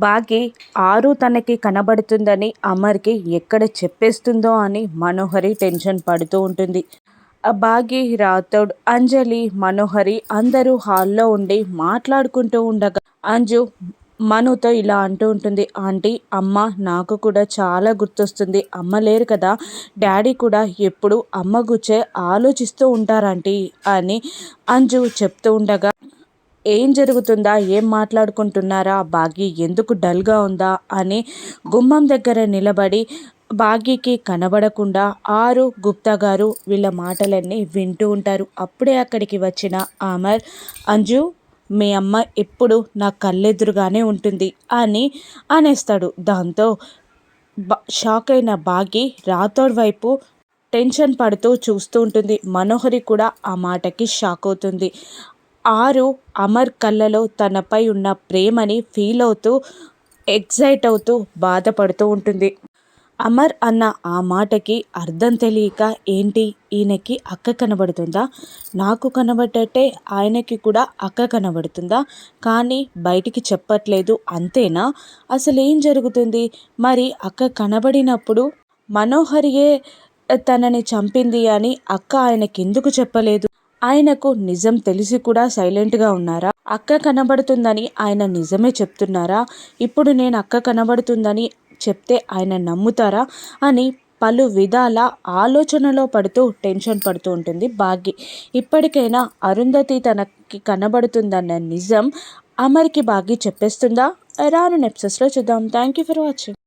బాగి ఆరు తనకి కనబడుతుందని అమర్కి ఎక్కడ చెప్పేస్తుందో అని మనోహరి టెన్షన్ పడుతూ ఉంటుంది. ఆ బాగి రాథోడ్ అంజలి మనోహరి అందరూ హాల్లో ఉండి మాట్లాడుకుంటూ ఉండగా అంజు మనుతో ఇలా అంటూ ఉంటుంది. ఆంటీ అమ్మ నాకు కూడా చాలా గుర్తొస్తుంది. అమ్మ లేరు కదా. డాడీ కూడా ఎప్పుడు అమ్మ గుచ్చే ఆలోచిస్తూ ఉంటారంటీ అని అంజు చెప్తూ ఉండగా ఏం జరుగుతుందా? ఏం మాట్లాడుకుంటున్నారా? బాగి ఎందుకు డల్గా ఉందా? అని గుమ్మం దగ్గర నిలబడి బాగీకి కనబడకుండా ఆరు గుప్తా గారు వీళ్ళ మాటలన్నీ వింటూ ఉంటారు. అప్పుడే అక్కడికి వచ్చిన అమర్ అంజు మీ అమ్మ ఎప్పుడు నా కళ్ళెదురుగానే ఉంటుంది అని అనేస్తాడు. దాంతో షాక్ అయిన బాగి రాథోడ్ వైపు టెన్షన్ పడుతూ చూస్తూ ఉంటుంది. మనోహరి కూడా ఆ మాటకి షాక్ అవుతుంది. ఆరు అమర్ కళ్ళలో తనపై ఉన్న ప్రేమని ఫీల్ అవుతూ ఎగ్జైట్ అవుతూ బాధపడుతూ ఉంటుంది. అమర్ అన్న ఆ మాటకి అర్థం తెలియక ఏంటి ఈయనకి అక్క కనబడుతుందా? నాకు కనబడ్డట్టే ఆయనకి కూడా అక్క కనబడుతుందా? కానీ బయటికి చెప్పట్లేదు అంతేనా? అసలు ఏం జరుగుతుంది? మరి అక్క కనబడినప్పుడు మనోహరియే తనని చంపింది అని అక్క ఆయనకి ఎందుకు చెప్పలేదు? ఆయనకు నిజం తెలిసి కూడా సైలెంట్గా ఉన్నారా? అక్క కనబడుతుందని ఆయన నిజమే చెప్తున్నారా? ఇప్పుడు నేను అక్క కనబడుతుందని చెప్తే ఆయన నమ్ముతారా? అని పలు విధాల ఆలోచనలో పడుతూ టెన్షన్ పడుతూ ఉంటుంది భాగ్య. ఇప్పటికైనా అరుంధతి తనకి కనబడుతుందన్న నిజం అమర్కి భాగ్య చెప్పేస్తుందా? రాను నెప్సెస్లో చూద్దాం. Thank you for watching.